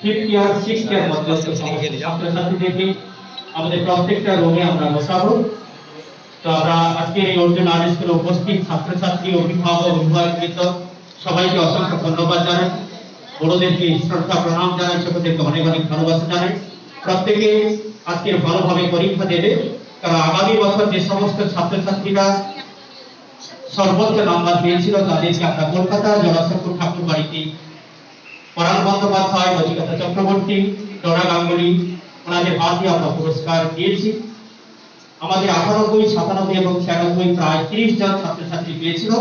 Fifth year sixth ইয়ার মধ্যে ছাত্রছাত্রীদেরকে আমাদের প্রত্যেকটা রুমে আমরা বসাবো। তো আমরা আজকে এই অর্জুন আর্ট স্কুলে উপস্থিত ছাত্রছাত্রী অভিভাবক অভিভাবকবৃন্দ সবাইকে অসংখ্য ধন্যবাদ জানাই। বড়দেরকে শ্রদ্ধা প্রণাম জানাই ছোটদেরকে অনেক অনেক ভালোবাসা জানাই। প্রত্যেকে আজকের ভালোভাবে পরীক্ষা দেবে। কারণ আগামী বছর যে সমস্ত ছাত্রছাত্রীরা সর্বোচ্চ নাম্বার পেয়েছিল তাদেরকে আমরা কলকাতা জনশঙ্কর ঠাকুর বাড়িতে পরাণ বন্দ্যোপাধ্যায় নচিকাতা চক্রবর্তী, ডোনা গাঙ্গুলি ওনাদের হাত আমরা পুরস্কার দিয়েছি। আমাদের আঠানব্বই সাতানব্বই এবং ছিয়ানব্বই প্রায় তিরিশ জন ছাত্রছাত্রী পেয়েছিল।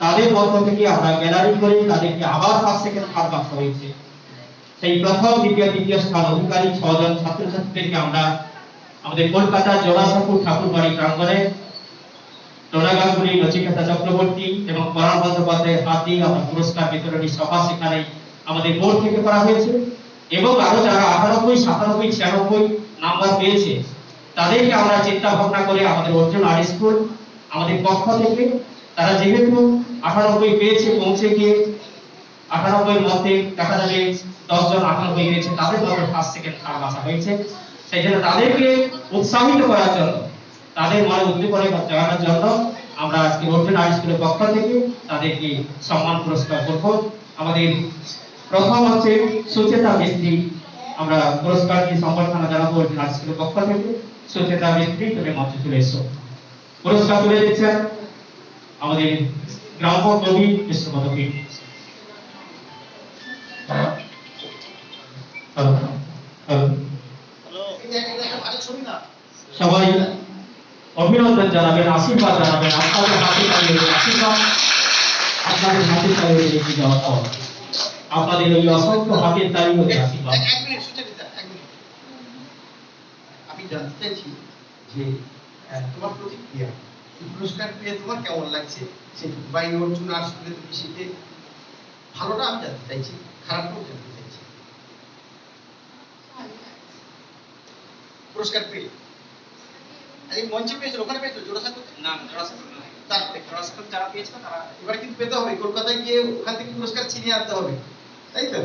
তাদের পক্ষ থেকে আমরা গ্যালারি করে তাদেরকে আবার ফার্স্ট সেকেন্ড থার্ড রাখা হয়েছে। সেই প্রথম, দ্বিতীয়, তৃতীয় স্থান অধিকারী ছজন ছাত্রছাত্রীদেরকে আমরা আমাদের কলকাতা জোড়াসাঁকুর ঠাকুর বাড়ি প্রাঙ্গণে ডোনা গাঙ্গুলি নচিকেতা চক্রবর্তী এবং পরাণ বন্দ্যোপাধ্যায়ের হাত দিয়ে আমরা পুরস্কার বিতরণী সভা সেখানে আমাদের বোর্ড থেকে করা হয়েছে এবং আরও যারা আটানব্বই, সাতানব্বই, ছিয়ানব্বই নাম্বার পেয়েছে, তাদেরকে আমরা চিন্তা ভাবনা করে আমাদের অর্জুন আর্ট স্কুল আমাদের পক্ষ থেকে, তারা যেহেতু আটানব্বই পেয়েছে, পৌঁছে গিয়ে আটানব্বই মধ্যে দেখা যাবে দশ জন আটানব্বই পেয়েছে তাদের মধ্যে ফার্স্ট সেকেন্ড থার্ড আসা হয়েছে, সেই জন্য তাদেরকে উৎসাহিত করার জন্য, তাদের মনে উদ্দীপনা জাগানোর জন্য আমরা আজকে অর্জুন আর্ট স্কুলের পক্ষ থেকে তাদেরকে সম্মান পুরস্কার করব। আমাদের প্রথম হচ্ছে সুচেতা মিস্ত্রি। আমরা পুরস্কার দিয়ে সম্বর্ধনা জানাব আর্ট পক্ষ থেকে। সুচেতা মিস্ত্রি, তুমি মঞ্চে চলে এসো। পুরস্কার তুলে দিচ্ছেন আমাদের গ্রাম্য কবি হ্যালো। সবাই অভিনন্দন জানাবেন, আশীর্বাদ জানাবেন। আপনাদের হাতে আপনাদের হাতে আপনাদের ওই অসংখ্য হাতের তালি হতে আশীর্বাদ এক মিনিট সুচরিতা এক মিনিট। আমি জানতে চাইছি যে তোমার প্রতিক্রিয়া এই পুরস্কার পেয়ে তোমার কেমন লাগছে? সেই বাই অর্জুন আর্ট স্কুলে তুমি শিখে ভালোটা আমি জানতে চাইছি খারাপটাও জানতে চাইছি। পুরস্কার পেয়ে? আর এই মঞ্চে পেয়েছ ওখানে পেয়েছ জোড়াসাঁকোতে না জোড়াসাঁকোর নয় তারপরে জোড়াসাঁকোর যারা পেয়েছিল তারা এবার কিন্তু পেতে হবে। কলকাতায় গিয়ে ওখান থেকে পুরস্কার ছিনিয়ে আনতে হবে। তাই তো